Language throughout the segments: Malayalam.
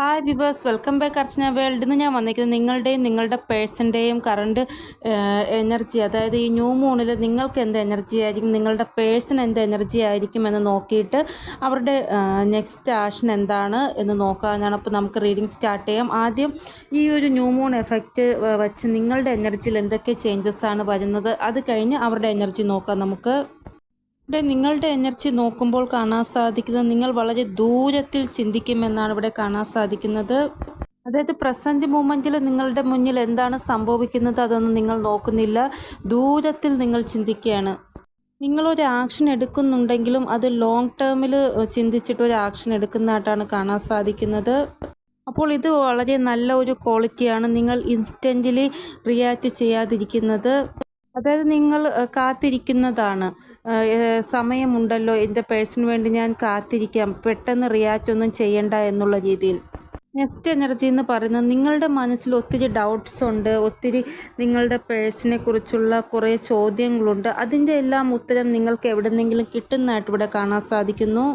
Hi viewers welcome back Archana world ഇന്ന് ഞാൻ വന്നിരിക്കുന്നത് നിങ്ങളുടെയും നിങ്ങളുടെ പേഴ്സന്റെയും കറണ്ട് എനർജി അതായത് ഈ ന്യൂ മൂണിൽ നിങ്ങൾക്ക് എന്ത് എനർജി ആയിരിക്കും നിങ്ങളുടെ പേഴ്സൺ എന്ത് എനർജി ആയിരിക്കും എന്ന് നോക്കിയിട്ട് അവരുടെ നെക്സ്റ്റ് ആക്ഷൻ എന്താണ് എന്ന് നോക്കാനാണ്. അപ്പോൾ നമുക്ക് റീഡിംഗ് സ്റ്റാർട്ട് ചെയ്യാം. ആദ്യം ഈ ഒരു ന്യൂ മൂൺ എഫക്റ്റ് വച്ച് നിങ്ങളുടെ എനർജിയിൽ എന്തൊക്കെ ചേഞ്ചസ് ആണ് വരുന്നത് അത് കഴിഞ്ഞ് അവരുടെ എനർജി നോക്കാം നമുക്ക്. ഇവിടെ നിങ്ങളുടെ എനർജി നോക്കുമ്പോൾ കാണാൻ സാധിക്കുന്നത് നിങ്ങൾ വളരെ ദൂരത്തിൽ ചിന്തിക്കുമെന്നാണ് ഇവിടെ കാണാൻ സാധിക്കുന്നത്. അതായത് പ്രസന്റ് മൂമെന്റിൽ നിങ്ങളുടെ മുന്നിൽ എന്താണ് സംഭവിക്കുന്നത് അതൊന്നും നിങ്ങൾ നോക്കുന്നില്ല. ദൂരത്തിൽ നിങ്ങൾ ചിന്തിക്കുകയാണ്. നിങ്ങളൊരു ആക്ഷൻ എടുക്കുന്നുണ്ടെങ്കിലും അത് ലോങ് ടേമിൽ ചിന്തിച്ചിട്ട് ഒരു ആക്ഷൻ എടുക്കുന്നതായിട്ടാണ് കാണാൻ സാധിക്കുന്നത്. അപ്പോൾ ഇത് വളരെ നല്ല ഒരു ക്വാളിറ്റിയാണ് നിങ്ങൾ ഇൻസ്റ്റന്റ്ലി റിയാക്റ്റ് ചെയ്യാതിരിക്കുന്നത്. അതായത് നിങ്ങൾ കാത്തിരിക്കുന്നതാണ്. സമയമുണ്ടല്ലോ എന്റെ പേഴ്സണിന് വേണ്ടി ഞാൻ കാത്തിരിക്കാം പെട്ടെന്ന് റിയാക്റ്റ് ഒന്നും ചെയ്യണ്ട എന്നുള്ള രീതിയിൽ. നെക്സ്റ്റ് എനർജി എന്ന് പറയുന്നത് നിങ്ങളുടെ മനസ്സിൽ ഒത്തിരി ഡൗട്ട്സ് ഉണ്ട് ഒത്തിരി നിങ്ങളുടെ പേഴ്സിനെ കുറിച്ചുള്ള കുറേ ചോദ്യങ്ങളുണ്ട്. അതിന്റെ എല്ലാം ഉത്തരം നിങ്ങൾക്ക് എവിടെന്നെങ്കിലും കിട്ടുന്നതായിട്ട് ഇവിടെ കാണാൻ സാധിക്കുന്നു.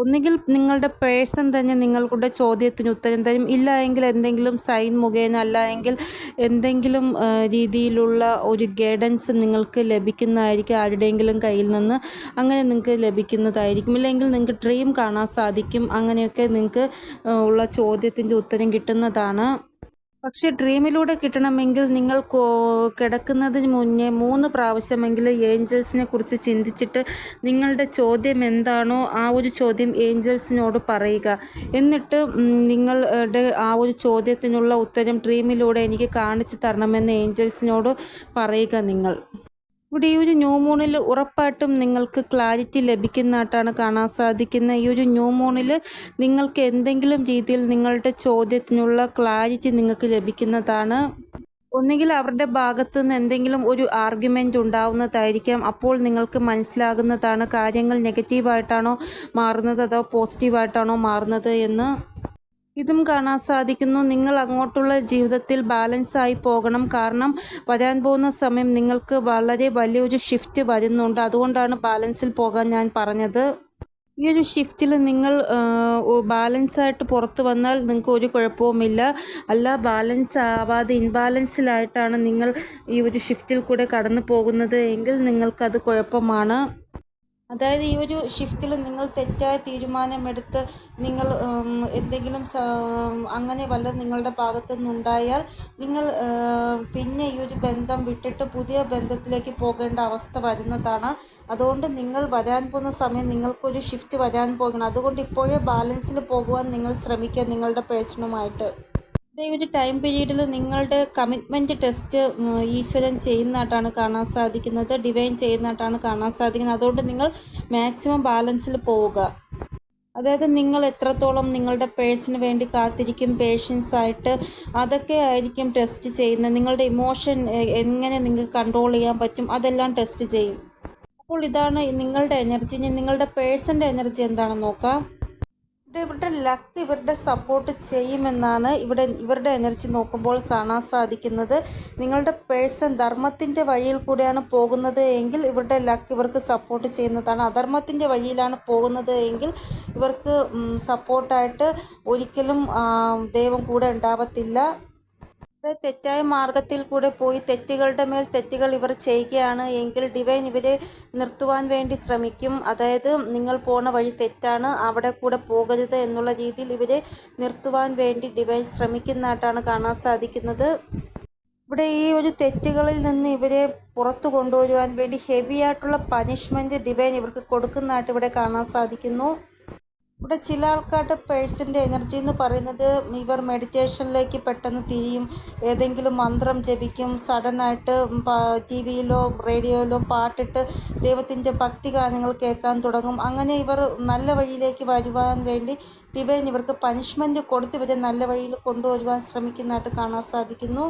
ഒന്നുകിൽ നിങ്ങളുടെ പേഴ്സൺ തന്നെ നിങ്ങളുടെ ചോദ്യത്തിന് ഉത്തരം തരും. ഇല്ല എങ്കിൽ എന്തെങ്കിലും സൈൻ മുഖേന അല്ല എങ്കിൽ എന്തെങ്കിലും രീതിയിലുള്ള ഒരു ഗൈഡൻസ് നിങ്ങൾക്ക് ലഭിക്കുന്നതായിരിക്കും ആരുടെയെങ്കിലും കയ്യിൽ നിന്ന്. അങ്ങനെ നിങ്ങൾക്ക് ലഭിക്കുന്നതായിരിക്കും. ഇല്ലെങ്കിൽ നിങ്ങൾക്ക് ഡ്രീം കാണാൻ സാധിക്കും. അങ്ങനെയൊക്കെ നിങ്ങൾക്ക് ഉള്ള ചോദ്യത്തിന്റെ ഉത്തരം കിട്ടുന്നതാണ്. പക്ഷേ ഡ്രീമിലൂടെ കിട്ടണമെങ്കിൽ നിങ്ങൾ കിടക്കുന്നതിന് മുന്നേ മൂന്ന് പ്രാവശ്യമെങ്കിലും ഏഞ്ചൽസിനെ കുറിച്ച് ചിന്തിച്ചിട്ട് നിങ്ങളുടെ ചോദ്യം എന്താണോ ആ ഒരു ചോദ്യം ഏഞ്ചൽസിനോട് പറയുക. എന്നിട്ട് നിങ്ങളുടെ ആ ഒരു ചോദ്യത്തിനുള്ള ഉത്തരം ഡ്രീമിലൂടെ എനിക്ക് കാണിച്ചു തരണമെന്ന് ഏഞ്ചൽസിനോട് പറയുക നിങ്ങൾ. ഇവിടെ ഈ ഒരു ന്യൂ മൂണിൽ ഉറപ്പായിട്ടും നിങ്ങൾക്ക് ക്ലാരിറ്റി ലഭിക്കുന്നതായിട്ടാണ് കാണാൻ സാധിക്കുന്നത്. ഈ ഒരു ന്യൂ മൂണിൽ നിങ്ങൾക്ക് എന്തെങ്കിലും രീതിയിൽ നിങ്ങളുടെ ചോദ്യത്തിനുള്ള ക്ലാരിറ്റി നിങ്ങൾക്ക് ലഭിക്കുന്നതാണ്. ഒന്നുകിൽ അവരുടെ ഭാഗത്ത് നിന്ന് എന്തെങ്കിലും ഒരു ആർഗ്യുമെന്റ് ഉണ്ടാവുന്നതായിരിക്കാം. അപ്പോൾ നിങ്ങൾക്ക് മനസ്സിലാകുന്നതാണ് കാര്യങ്ങൾ നെഗറ്റീവായിട്ടാണോ മാറുന്നത് അതോ പോസിറ്റീവായിട്ടാണോ മാറുന്നത് എന്ന്. ഇതും കാണാൻ സാധിക്കുന്നു. നിങ്ങൾ അങ്ങോട്ടുള്ള ജീവിതത്തിൽ ബാലൻസ് ആയി പോകണം. കാരണം വരാൻ പോകുന്ന സമയം നിങ്ങൾക്ക് വളരെ വലിയൊരു ഷിഫ്റ്റ് വരുന്നുണ്ട്. അതുകൊണ്ടാണ് ബാലൻസിൽ പോകാൻ ഞാൻ പറഞ്ഞത്. ഈ ഒരു ഷിഫ്റ്റിൽ നിങ്ങൾ ബാലൻസ് ആയിട്ട് പുറത്ത് വന്നാൽ നിങ്ങൾക്ക് ഒരു കുഴപ്പവുമില്ല. അല്ല ബാലൻസ് ആവാതെ ഇൻബാലൻസിലായിട്ടാണ് നിങ്ങൾ ഈ ഒരു ഷിഫ്റ്റിൽ കൂടെ കടന്നു പോകുന്നത് എങ്കിൽ നിങ്ങൾക്കത് കുഴപ്പമാണ്. അതായത് ഈ ഒരു ഷിഫ്റ്റിൽ നിങ്ങൾ തെറ്റായ തീരുമാനമെടുത്ത് നിങ്ങൾ എന്തെങ്കിലും അങ്ങനെ വല്ലതും നിങ്ങളുടെ ഭാഗത്തു നിന്നുണ്ടായാൽ നിങ്ങൾ പിന്നെ ഈ ഒരു ബന്ധം വിട്ടിട്ട് പുതിയ ബന്ധത്തിലേക്ക് പോകേണ്ട അവസ്ഥ വരുന്നതാണ്. അതുകൊണ്ട് നിങ്ങൾ വരാൻ പോകുന്ന സമയം നിങ്ങൾക്കൊരു ഷിഫ്റ്റ് വരാൻ പോകണം അതുകൊണ്ട് ഇപ്പോഴേ ബാലൻസിൽ പോകുവാൻ നിങ്ങൾ ശ്രമിക്കുക നിങ്ങളുടെ പേഴ്സണുമായിട്ട് ഒരു ടൈം പീരീഡിൽ നിങ്ങളുടെ കമ്മിറ്റ്മെന്റ് ടെസ്റ്റ് ഈശ്വരൻ ചെയ്യുന്നതായിട്ടാണ് കാണാൻ സാധിക്കുന്നത്. ഡിവൈൻ ചെയ്യുന്നതായിട്ടാണ് കാണാൻ സാധിക്കുന്നത്. അതുകൊണ്ട് നിങ്ങൾ മാക്സിമം ബാലൻസിൽ പോവുക. അതായത് നിങ്ങൾ എത്രത്തോളം നിങ്ങളുടെ പേഴ്സിന് വേണ്ടി കാത്തിരിക്കും പേഷ്യൻസ് ആയിട്ട് അതൊക്കെ ആയിരിക്കും ടെസ്റ്റ് ചെയ്യുന്നത്. നിങ്ങളുടെ ഇമോഷൻ എങ്ങനെ നിങ്ങൾക്ക് കൺട്രോൾ ചെയ്യാൻ പറ്റും അതെല്ലാം ടെസ്റ്റ് ചെയ്യും. അപ്പോൾ ഇതാണ് നിങ്ങളുടെ എനർജി നിങ്ങളുടെ പേഴ്സന്റെ എനർജി എന്താണെന്ന് നോക്കാം. ഇവരുടെ ലക്ക് ഇവരുടെ സപ്പോർട്ട് ചെയ്യുമെന്നാണ് ഇവിടെ ഇവരുടെ എനർജി നോക്കുമ്പോൾ കാണാൻ സാധിക്കുന്നത്. നിങ്ങളുടെ പേഴ്സൺ ധർമ്മത്തിന്റെ വഴിയിൽ കൂടെയാണ് പോകുന്നത് എങ്കിൽ ഇവരുടെ ലക്ക് ഇവർക്ക് സപ്പോർട്ട് ചെയ്യുന്നതാണ്. അധർമ്മത്തിന്റെ വഴിയിലാണ് പോകുന്നത് എങ്കിൽ ഇവർക്ക് സപ്പോർട്ടായിട്ട് ഒരിക്കലും ദൈവം കൂടെ ഉണ്ടാവത്തില്ല. ഇവിടെ തെറ്റായ മാർഗത്തിൽ കൂടെ പോയി തെറ്റുകളുടെ മേൽ തെറ്റുകൾ ഇവർ ചെയ്യുകയാണ് എങ്കിൽ ഡിവൈൻ ഇവരെ നിർത്തുവാൻ വേണ്ടി ശ്രമിക്കും. അതായത് നിങ്ങൾ പോണ വഴി തെറ്റാണ് അവിടെ കൂടെ പോകരുത് എന്നുള്ള രീതിയിൽ ഇവരെ നിർത്തുവാൻ വേണ്ടി ഡിവൈൻ ശ്രമിക്കുന്നതായിട്ടാണ് കാണാൻ സാധിക്കുന്നത്. ഇവിടെ ഈ ഒരു തെറ്റുകളിൽ നിന്ന് ഇവരെ പുറത്തു കൊണ്ടുവരുവാൻ വേണ്ടി ഹെവി ആയിട്ടുള്ള പനിഷ്മെന്റ് ഡിവൈൻ ഇവർക്ക് കൊടുക്കുന്നതായിട്ട് ഇവിടെ കാണാൻ സാധിക്കുന്നു. ഇവിടെ ചില ആൾക്കാരുടെ പേഴ്സിന്റെ എനർജി എന്ന് പറയുന്നത് ഇവർ മെഡിറ്റേഷനിലേക്ക് പെട്ടെന്ന് തിരിയും ഏതെങ്കിലും മന്ത്രം ജപിക്കും സഡനായിട്ട് ടി വിയിലോ റേഡിയോയിലോ പാട്ടിട്ട് ദൈവത്തിന്റെ ഭക്തി ഗാനങ്ങൾ കേൾക്കാൻ തുടങ്ങും. അങ്ങനെ ഇവർ നല്ല വഴിയിലേക്ക് വരുവാൻ വേണ്ടി ഡിവൈൻ ഇവർക്ക് പനിഷ്മെന്റ് കൊടുത്ത് ഇവരെ നല്ല വഴിയിൽ കൊണ്ടുവരുവാൻ ശ്രമിക്കുന്നതായിട്ട് കാണാൻ സാധിക്കുന്നു.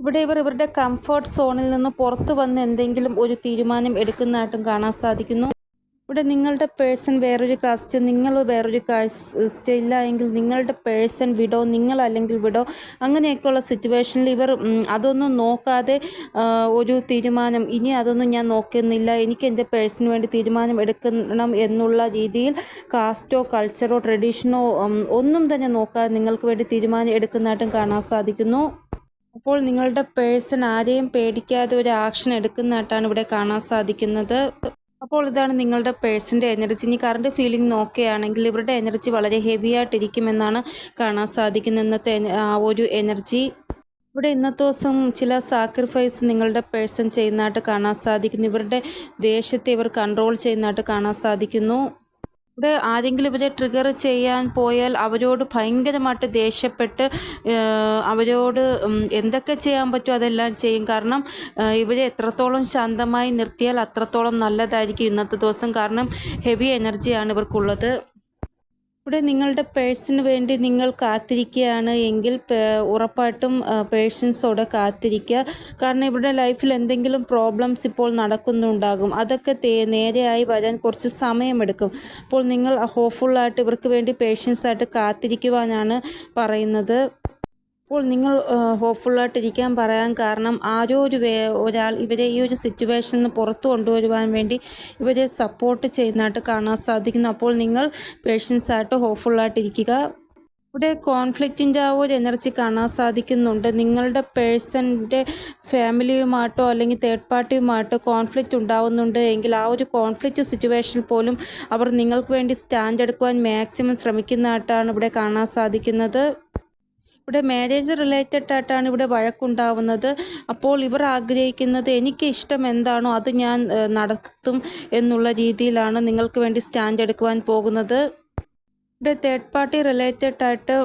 ഇവിടെ ഇവർ ഇവരുടെ കംഫർട്ട് സോണിൽ നിന്ന് പുറത്തു വന്ന് എന്തെങ്കിലും ഒരു തീരുമാനം എടുക്കുന്നതായിട്ടും കാണാൻ സാധിക്കുന്നു. ഇവിടെ നിങ്ങളുടെ പേഴ്സൺ വേറൊരു കാസ്റ്റ് നിങ്ങൾ വേറൊരു കാസ്റ്റ് ഇല്ല എങ്കിൽ നിങ്ങളുടെ പേഴ്സൺ വിടോ നിങ്ങൾ അല്ലെങ്കിൽ വിടോ അങ്ങനെയൊക്കെയുള്ള സിറ്റുവേഷനിൽ ഇവർ അതൊന്നും നോക്കാതെ ഒരു തീരുമാനം ഇനി അതൊന്നും ഞാൻ നോക്കുന്നില്ല എനിക്ക് എന്റെ പേഴ്സിന് വേണ്ടി തീരുമാനം എടുക്കണം എന്നുള്ള രീതിയിൽ കാസ്റ്റോ കൾച്ചറോ ട്രഡീഷനോ ഒന്നും തന്നെ നോക്കാതെ നിങ്ങൾക്ക് വേണ്ടി തീരുമാനം എടുക്കുന്നതായിട്ടും കാണാൻ സാധിക്കുന്നു. അപ്പോൾ നിങ്ങളുടെ പേഴ്സൺ ആരെയും പേടിക്കാതെ ഒരു ആക്ഷൻ എടുക്കുന്നതായിട്ടാണ് ഇവിടെ കാണാൻ സാധിക്കുന്നത്. അപ്പോൾ ഇതാണ് നിങ്ങളുടെ പേഴ്സന്റെ എനർജി. ഇനി കറണ്ട് ഫീലിംഗ് നോക്കുകയാണെങ്കിൽ ഇവരുടെ എനർജി വളരെ ഹെവി ആയിട്ടിരിക്കുമെന്നാണ് കാണാൻ സാധിക്കുന്ന ഇന്നത്തെ ആ ഒരു എനർജി. ഇവിടെ ഇന്നത്തെ ദിവസം ചില സാക്രിഫൈസ് നിങ്ങളുടെ പേഴ്സൺ ചെയ്യുന്നതായിട്ട് കാണാൻ സാധിക്കുന്നു. ഇവരുടെ ദേഷ്യത്തെ ഇവർ കൺട്രോൾ ചെയ്യുന്നതായിട്ട് കാണാൻ സാധിക്കുന്നു. ഇവിടെ ആരെങ്കിലും ഇവരെ ട്രിഗർ ചെയ്യാൻ പോയാൽ അവരോട് ഭയങ്കരമായിട്ട് ദേഷ്യപ്പെട്ട് അവരോട് എന്തൊക്കെ ചെയ്യാൻ പറ്റുമോ അതെല്ലാം ചെയ്യും. കാരണം ഇവരെ എത്രത്തോളം ശാന്തമായി നിർത്തിയാൽ അത്രത്തോളം നല്ലതായിരിക്കും ഇന്നത്തെ ദിവസം. കാരണം ഹെവി എനർജിയാണ് ഇവർക്കുള്ളത്. ഇവിടെ നിങ്ങളുടെ പേഴ്സിന് വേണ്ടി നിങ്ങൾ കാത്തിരിക്കുകയാണ് എങ്കിൽ ഉറപ്പായിട്ടും പേഴ്സൺസോടെ കാത്തിരിക്കുക. കാരണം ഇവിടെ ലൈഫിൽ എന്തെങ്കിലും പ്രോബ്ലംസ് ഇപ്പോൾ നടക്കുന്നുണ്ടാകും. അതൊക്കെ നേരെയായി വരാൻ കുറച്ച് സമയമെടുക്കും. അപ്പോൾ നിങ്ങൾ ഹോപ്പ്ഫുള്ളായിട്ട് ഇവർക്ക് വേണ്ടി പേഷ്യൻസായിട്ട് കാത്തിരിക്കുവാനാണ് പറയുന്നത്. അപ്പോൾ നിങ്ങൾ ഹോപ്പ്ഫുള്ളായിട്ടിരിക്കാൻ പറയാൻ കാരണം ആരോ ഒരു വേ ഒരാൾ ഇവരെ ഈ ഒരു സിറ്റുവേഷനിൽ നിന്ന് പുറത്തു കൊണ്ടുവരുവാൻ വേണ്ടി ഇവരെ സപ്പോർട്ട് ചെയ്യുന്നതായിട്ട് കാണാൻ സാധിക്കുന്നു. അപ്പോൾ നിങ്ങൾ പേഷ്യൻസ് ആയിട്ട് ഹോപ്പ്ഫുള്ളായിട്ടിരിക്കുക. ഇവിടെ കോൺഫ്ലിക്റ്റിന്റെ ആ ഒരു എനർജി കാണാൻ സാധിക്കുന്നുണ്ട്. നിങ്ങളുടെ പേഴ്സന്റെ ഫാമിലിയുമായിട്ടോ അല്ലെങ്കിൽ തേർഡ് പാർട്ടിയുമായിട്ടോ കോൺഫ്ലിക്റ്റ് ഉണ്ടാവുന്നുണ്ട് എങ്കിൽ ആ ഒരു കോൺഫ്ലിക്റ്റ് സിറ്റുവേഷനിൽ പോലും അവർ നിങ്ങൾക്ക് വേണ്ടി സ്റ്റാൻഡ് എടുക്കുവാൻ മാക്സിമം ശ്രമിക്കുന്നതായിട്ടാണ് ഇവിടെ കാണാൻ സാധിക്കുന്നത്. ഇവിടെ മാരേജ് റിലേറ്റഡ് ആയിട്ടാണ് ഇവിടെ വഴക്കുണ്ടാവുന്നത്. അപ്പോൾ ഇവർ ആഗ്രഹിക്കുന്നത് എനിക്ക് ഇഷ്ടം എന്താണോ അത് ഞാൻ നടത്തും എന്നുള്ള രീതിയിലാണ് നിങ്ങൾക്ക് വേണ്ടി സ്റ്റാൻഡ് എടുക്കുവാൻ പോകുന്നത്. ഇവിടെ തേർഡ് പാർട്ടി റിലേറ്റഡ് ആയിട്ട്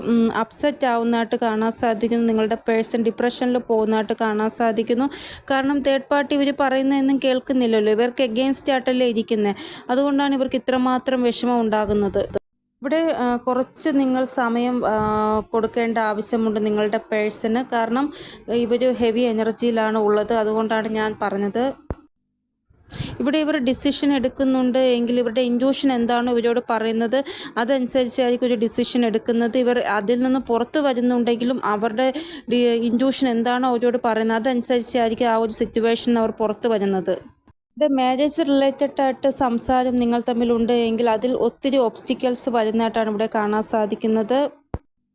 അപ്സെറ്റ് ആവുന്നതായിട്ട് കാണാൻ സാധിക്കുന്നു. നിങ്ങളുടെ പേഴ്സൺ ഡിപ്രഷനിൽ പോകുന്നതായിട്ട് കാണാൻ സാധിക്കുന്നു. കാരണം തേർഡ് പാർട്ടി ഇവർ പറയുന്നതൊന്നും കേൾക്കുന്നില്ലല്ലോ. ഇവർക്ക് എഗെയിൻസ്റ്റ് ആയിട്ടല്ലേ ഇരിക്കുന്നത് അതുകൊണ്ടാണ് ഇവർക്ക് ഇത്രമാത്രം വിഷമം ഉണ്ടാകുന്നത്. ഇവിടെ കുറച്ച് നിങ്ങൾ സമയം കൊടുക്കേണ്ട ആവശ്യമുണ്ട് നിങ്ങളുടെ പേഴ്സന്. കാരണം ഇവർ ഹെവി എനർജിയിലാണ് ഉള്ളത്. അതുകൊണ്ടാണ് ഞാൻ പറഞ്ഞത്. ഇവിടെ ഇവർ ഡിസിഷൻ എടുക്കുന്നുണ്ട് എങ്കിൽ ഇവരുടെ ഇൻഡ്യൂഷൻ എന്താണോ ഇവരോട് പറയുന്നത് അതനുസരിച്ചായിരിക്കും ഒരു ഡിസിഷൻ എടുക്കുന്നത്. ഇവർ അതിൽ നിന്ന് പുറത്ത് വരുന്നുണ്ടെങ്കിലും അവരുടെ ഇൻഡ്യൂഷൻ എന്താണോ അവരോട് പറയുന്നത് അതനുസരിച്ചായിരിക്കും ആ ഒരു സിറ്റുവേഷൻ അവർ പുറത്ത് വരുന്നത്. ഇവിടെ മാരേജ് റിലേറ്റഡ് ആയിട്ട് സംസാരം നിങ്ങൾ തമ്മിലുണ്ട് എങ്കിൽ അതിൽ ഒത്തിരി ഒബ്സ്റ്റിക്കൽസ് വരുന്നതായിട്ടാണ് ഇവിടെ കാണാൻ സാധിക്കുന്നത്.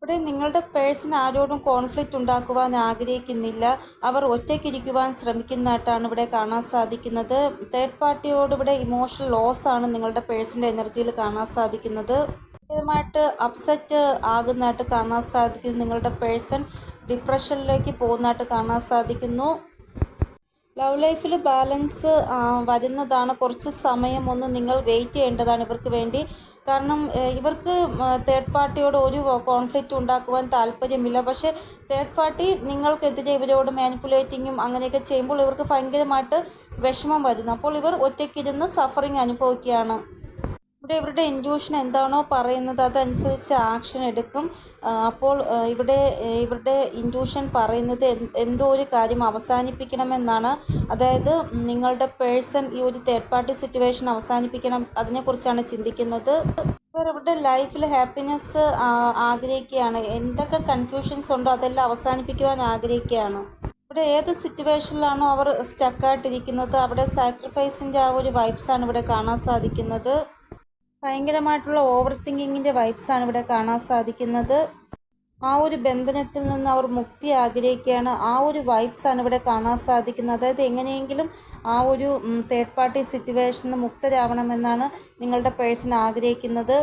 ഇവിടെ നിങ്ങളുടെ പേഴ്സൺ ആരോടും കോൺഫ്ലിക്റ്റ് ഉണ്ടാക്കുവാൻ ആഗ്രഹിക്കുന്നില്ല. അവർ ഒറ്റയ്ക്കിരിക്കുവാൻ ശ്രമിക്കുന്നതായിട്ടാണ് ഇവിടെ കാണാൻ സാധിക്കുന്നത്. തേർഡ് പാർട്ടിയോട് ഇവിടെ ഇമോഷണൽ ലോസ് ആണ് നിങ്ങളുടെ പേഴ്സന്റെ എനർജിയിൽ കാണാൻ സാധിക്കുന്നത്. ായിട്ട് അപ്സെറ്റ് ആകുന്നതായിട്ട് കാണാൻ സാധിക്കുന്നു. നിങ്ങളുടെ പേഴ്സൺ ഡിപ്രഷനിലേക്ക് പോകുന്നതായിട്ട് കാണാൻ സാധിക്കുന്നു. ലവ് ലൈഫിൽ ബാലൻസ് വരുന്നതാണ്. കുറച്ച് സമയം ഒന്ന് നിങ്ങൾ വെയിറ്റ് ചെയ്യേണ്ടതാണ് ഇവർക്ക് വേണ്ടി. കാരണം ഇവർക്ക് തേർഡ് പാർട്ടിയോട് ഒരു കോൺഫ്ലിക്റ്റ് ഉണ്ടാക്കുവാൻ താല്പര്യമില്ല. പക്ഷേ തേർഡ് പാർട്ടി നിങ്ങൾക്കെതിരെ ഇവരോട് മാനിപ്പുലേറ്റിങ്ങും അങ്ങനെയൊക്കെ ചെയ്യുമ്പോൾ ഇവർക്ക് ഭയങ്കരമായിട്ട് വിഷമം വരുന്നു. അപ്പോൾ ഇവർ ഒറ്റയ്ക്കിരുന്ന് സഫറിങ് അനുഭവിക്കുകയാണ്. ഇവിടെ ഇവരുടെ ഇൻഡ്യൂഷൻ എന്താണോ പറയുന്നത് അതനുസരിച്ച് ആക്ഷൻ എടുക്കും. അപ്പോൾ ഇവിടെ ഇവരുടെ ഇൻഡ്യൂഷൻ പറയുന്നത് എന്ത് ഒരു കാര്യം അവസാനിപ്പിക്കണമെന്നാണ്. അതായത് നിങ്ങളുടെ പേഴ്സൺ ഈ ഒരു തേർഡ് പാർട്ടി സിറ്റുവേഷൻ അവസാനിപ്പിക്കണം അതിനെക്കുറിച്ചാണ് ചിന്തിക്കുന്നത്. ഇവർ അവരുടെ ലൈഫിൽ ഹാപ്പിനെസ് ആഗ്രഹിക്കുകയാണ്. എന്തൊക്കെ കൺഫ്യൂഷൻസ് ഉണ്ടോ അതെല്ലാം അവസാനിപ്പിക്കുവാൻ ആഗ്രഹിക്കുകയാണ്. ഇവിടെ ഏത് സിറ്റുവേഷനിലാണോ അവർ സ്റ്റക്കായിട്ടിരിക്കുന്നത് അവിടെ സാക്രിഫൈസിന്റെ ആ ഒരു വൈബ്സാണ് ഇവിടെ കാണാൻ സാധിക്കുന്നത്. ഭയങ്കരമായിട്ടുള്ള ഓവർ തിങ്കിങ്ങിന്റെ വൈബ്സാണ് ഇവിടെ കാണാൻ സാധിക്കുന്നത്. ആ ഒരു ബന്ധനത്തിൽ നിന്ന് അവർ മുക്തി ആഗ്രഹിക്കുകയാണ്. ആ ഒരു വൈബ്സാണ് ഇവിടെ കാണാൻ സാധിക്കുന്നത്. അതായത് എങ്ങനെയെങ്കിലും ആ ഒരു തേർഡ് പാർട്ടി സിറ്റുവേഷനിൽ നിന്ന് മുക്തരാവണമെന്നാണ് നിങ്ങളുടെ പേഴ്സൺ ആഗ്രഹിക്കുന്നത്.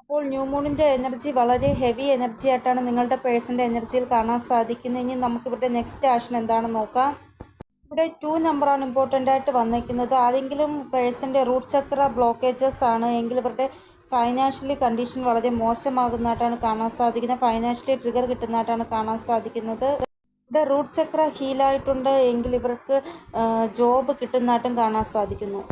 അപ്പോൾ ന്യൂ മൂണിന്റെ എനർജി വളരെ ഹെവി എനർജി ആയിട്ടാണ് നിങ്ങളുടെ പേഴ്സന്റെ എനർജിയിൽ കാണാൻ സാധിക്കുന്നത്. ഇനി നമുക്ക് ഇവരുടെ നെക്സ്റ്റ് ആഷൻ എന്താണെന്ന് നോക്കാം. ഇവിടെ ടു നമ്പറാണ് ഇമ്പോർട്ടന്റ് ആയിട്ട് വന്നിരിക്കുന്നത് ആരെങ്കിലും പേഴ്സന്റെ റൂട്ട് ചക്ര ബ്ലോക്കേജസ് ആണ് എങ്കിൽ ഇവരുടെ ഫൈനാൻഷ്യലി കണ്ടീഷൻ വളരെ മോശമാകുന്നതായിട്ടാണ് കാണാൻ സാധിക്കുന്നത്. ഫൈനാൻഷ്യലി ട്രിഗർ കിട്ടുന്നതായിട്ടാണ് കാണാൻ സാധിക്കുന്നത്. ഇവിടെ റൂട്ട് ചക്ര ഹീലായിട്ടുണ്ട് എങ്കിൽ ഇവർക്ക് ജോബ് കിട്ടുന്നതായിട്ടും കാണാൻ സാധിക്കുന്നു.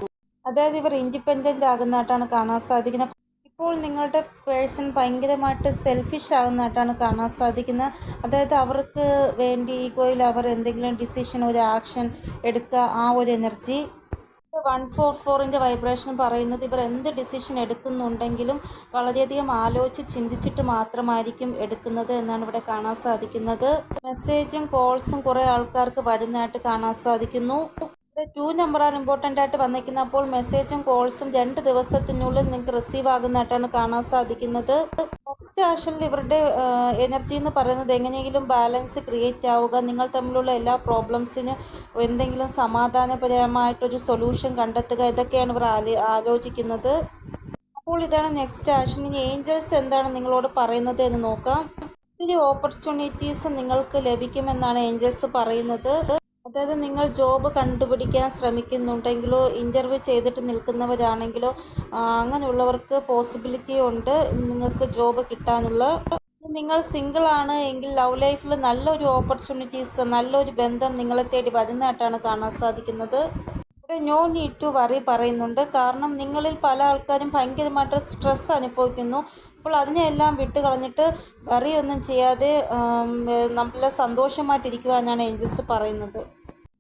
അതായത് ഇവർ ഇൻഡിപെൻഡന്റ് ആകുന്നതായിട്ടാണ് കാണാൻ സാധിക്കുന്നത്. ഇപ്പോൾ നിങ്ങളുടെ പേഴ്സൺ ഭയങ്കരമായിട്ട് സെൽഫിഷ് ആകുന്നതായിട്ടാണ് കാണാൻ സാധിക്കുന്നത്. അതായത് അവർക്ക് വേണ്ടി ഈഗോയിൽ അവർ എന്തെങ്കിലും ഡിസിഷൻ ഒരു ആക്ഷൻ എടുക്കുക ആ ഒരു എനർജി വൺ ഫോർ ഫോറിന്റെ വൈബ്രേഷൻ പറയുന്നത് ഇവർ എന്ത് ഡിസിഷൻ എടുക്കുന്നുണ്ടെങ്കിലും വളരെയധികം ആലോചിച്ച് ചിന്തിച്ചിട്ട് മാത്രമായിരിക്കും എടുക്കുന്നത് എന്നാണ് ഇവിടെ കാണാൻ സാധിക്കുന്നത്. മെസ്സേജും കോൾസും കുറേ ആൾക്കാർക്ക് വരുന്നതായിട്ട് കാണാൻ സാധിക്കുന്നു. ഇവിടെ ടു നമ്പറാണ് ഇമ്പോർട്ടന്റ് ആയിട്ട് വന്നിരിക്കുന്നത്. അപ്പോൾ മെസ്സേജും കോൾസും രണ്ട് ദിവസത്തിനുള്ളിൽ നിങ്ങൾക്ക് റിസീവ് ആകുന്നതായിട്ടാണ് കാണാൻ സാധിക്കുന്നത്. ഫസ്റ്റ് ആഷനിൽ ഇവരുടെ എനർജി എന്ന് പറയുന്നത് എങ്ങനെയെങ്കിലും ബാലൻസ് ക്രിയേറ്റ് ആവുക നിങ്ങൾ തമ്മിലുള്ള എല്ലാ പ്രോബ്ലംസിനും എന്തെങ്കിലും സമാധാനപരമായിട്ടൊരു സൊല്യൂഷൻ കണ്ടെത്തുക ഇതൊക്കെയാണ് ഇവർ ആലോ ആലോചിക്കുന്നത്. അപ്പോൾ ഇതാണ് നെക്സ്റ്റ് ആഷൻ ഇനി ഏഞ്ചൽസ് എന്താണ് നിങ്ങളോട് പറയുന്നത് എന്ന് നോക്കാം. ഒത്തിരി ഓപ്പർച്യൂണിറ്റീസ് നിങ്ങൾക്ക് ലഭിക്കുമെന്നാണ് ഏഞ്ചൽസ് പറയുന്നത്. അതായത് നിങ്ങൾ ജോബ് കണ്ടുപിടിക്കാൻ ശ്രമിക്കുന്നുണ്ടെങ്കിലോ ഇന്റർവ്യൂ ചെയ്തിട്ട് നിൽക്കുന്നവരാണെങ്കിലോ അങ്ങനെയുള്ളവർക്ക് പോസിബിലിറ്റി ഉണ്ട് നിങ്ങൾക്ക് ജോബ് കിട്ടാനുള്ള. നിങ്ങൾ സിംഗിൾ ആണ് എങ്കിൽ ലവ് ലൈഫിൽ നല്ലൊരു ഓപ്പർച്യൂണിറ്റീസ് നല്ലൊരു ബന്ധം നിങ്ങളെ തേടി വരുന്നതായിട്ടാണ് കാണാൻ സാധിക്കുന്നത്. ഇവിടെ നോ നീഡ് ടു വറി പറയുന്നുണ്ട്. കാരണം നിങ്ങളിൽ പല ആൾക്കാരും ഭയങ്കരമായിട്ട് സ്ട്രെസ് അനുഭവിക്കുന്നു. അപ്പോൾ അതിനെയെല്ലാം വിട്ട് കളഞ്ഞിട്ട് വറിയൊന്നും ചെയ്യാതെ നല്ല സന്തോഷമായിട്ടിരിക്കുവാനാണ് ഏഞ്ചൽസ് പറയുന്നത്.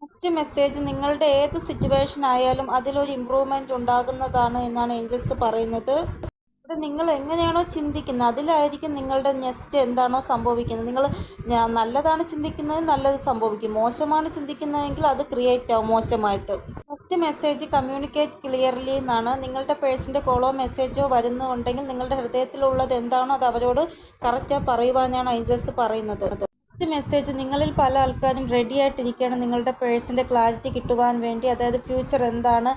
ഫസ്റ്റ് മെസ്സേജ് നിങ്ങളുടെ ഏത് സിറ്റുവേഷൻ ആയാലും അതിലൊരു ഇമ്പ്രൂവ്മെന്റ് ഉണ്ടാകുന്നതാണ് എന്നാണ് ഏഞ്ചൽസ് പറയുന്നത്. ഇവിടെ നിങ്ങൾ എങ്ങനെയാണോ ചിന്തിക്കുന്നത് അതിലായിരിക്കും നിങ്ങളുടെ നെക്സ്റ്റ് എന്താണോ സംഭവിക്കുന്നത്. നിങ്ങൾ നല്ലതാണ് ചിന്തിക്കുന്നത് നല്ലത് സംഭവിക്കും. മോശമാണ് ചിന്തിക്കുന്നതെങ്കിൽ അത് ക്രിയേറ്റ് ആവും മോശമായിട്ട്. ഫസ്റ്റ് മെസ്സേജ് കമ്മ്യൂണിക്കേറ്റ് ക്ലിയർലി എന്നാണ്. നിങ്ങളുടെ പേഴ്സന്റെ കോളോ മെസ്സേജോ വരുന്നുണ്ടെങ്കിൽ നിങ്ങളുടെ ഹൃദയത്തിലുള്ളത് എന്താണോ അത് അവരോട് കറക്റ്റായി പറയുവാനാണ് ഏഞ്ചൽസ് പറയുന്നത്. ഫസ്റ്റ് മെസ്സേജ് നിങ്ങളിൽ പല ആൾക്കാരും റെഡി ആയിട്ടിരിക്കുകയാണ് നിങ്ങളുടെ പേഴ്സിന്റെ ക്ലാരിറ്റി കിട്ടുവാൻ വേണ്ടി അതായത് ഫ്യൂച്ചർ എന്താണ്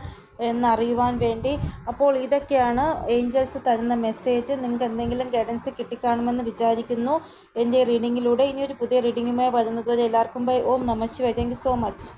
എന്നറിയുവാൻ വേണ്ടി. അപ്പോൾ ഇതൊക്കെയാണ് ഏഞ്ചൽസ് തരുന്ന മെസ്സേജ്. നിങ്ങൾക്ക് എന്തെങ്കിലും ഗൈഡൻസ് കിട്ടിക്കാണുമെന്ന് വിചാരിക്കുന്നു. എന്റെ റീഡിങ്ങിലൂടെ ഇനിയൊരു പുതിയ റീഡിങ്ങുമായി വരുന്നതുവരെ എല്ലാവർക്കും bye. Om Namashiva thank you so much.